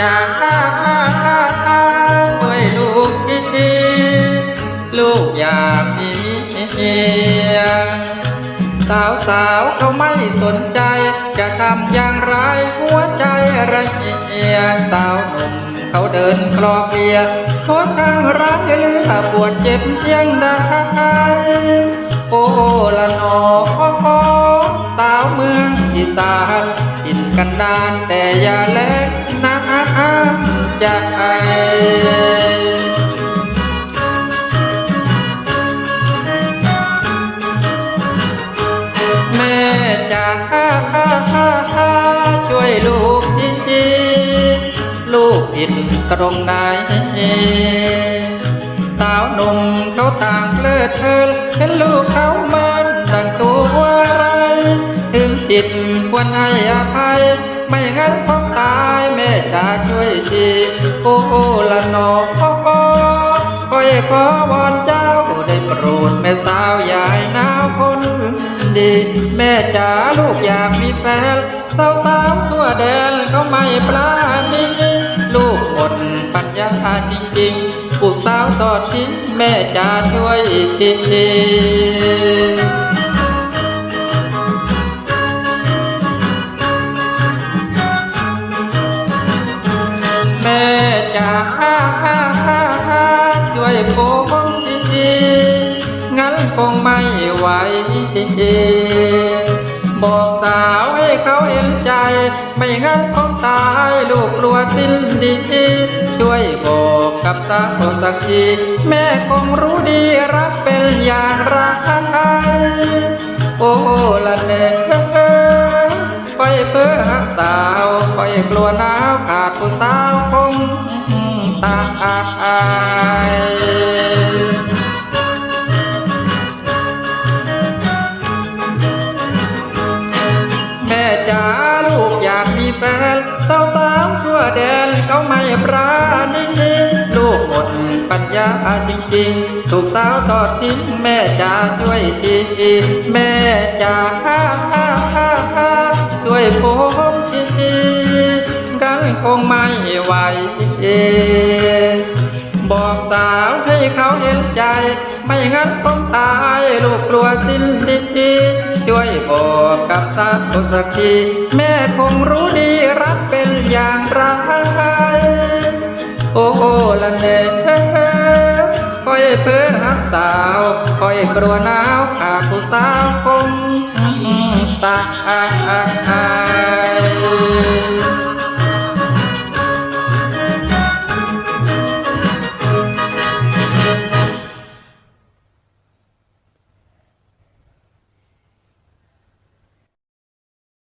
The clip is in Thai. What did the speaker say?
จากลาด้วยลูกที่ดีลูกอยากมีเมียสาวสาวเขาไม่สนใจ จะทำอย่างไรหัวใจระเอียสาวหนุ่มเขาเดินคลอเคลียโทษทางรักหรือปวดเจ็บเพียงใดโอ้ละนอสาวเมืองอีสานกินกันดานแต่อย่าแลก ใจแม่จ๋าช่วยลูกทีลูกผิดตรงไหนสาวหนุ่มเขาต่างเลิดเพลินเห็นลูกเขามันต่างตัวอะไร ถึงผิดควรให้อภัย จ๋าช่วยทีโอ้ละนอโอ้โอ้คอยขอวอนเจ้าได้โปรดแม่สาวยายนาวคนดี แม่จ๋าลูกอยากมีแฟนสาวสาวตัวแดนเขาไม่ปลาณีลูกหมดปัญญาจริงๆผู้สาวตอดทิ้งแม่จ๋าช่วยที ช่วยผมทีงั้นคงไม่ไหวบอกสาวให้เขาเห็นใจ ไม่งั้นคงตายลูกกลัวสิ้นดีช่วยบอกกับสาสักทีแม่คงรู้ดีรักเป็นอย่างไรโอ้ละเนอคอยเพื่อสาวคอยกลัวหนาวขาดผู้สาว ตายแม่จ๋าลูกอยากมีแฟนสาวสาวๆทั่วแดนเขาไม่ปราณีลูกหมดปัญญาจริงๆ ถูกสาวทอดทิ้งแม่จ๋าช่วยทีแม่จ๋าช่วยผมทีกัน คงไม่ไหวบอกสาวให้เขาเห็นใจ ไม่งั้นคงตายลูกกลัวสิ้นดีช่วยบอกกับสาวสักทีแม่คงรู้ดีรักเป็นอย่างไรโอ้โอละเนคอยเพื่อหักสาวคอยกลัวหนาวขาดผู้สาวคงตาย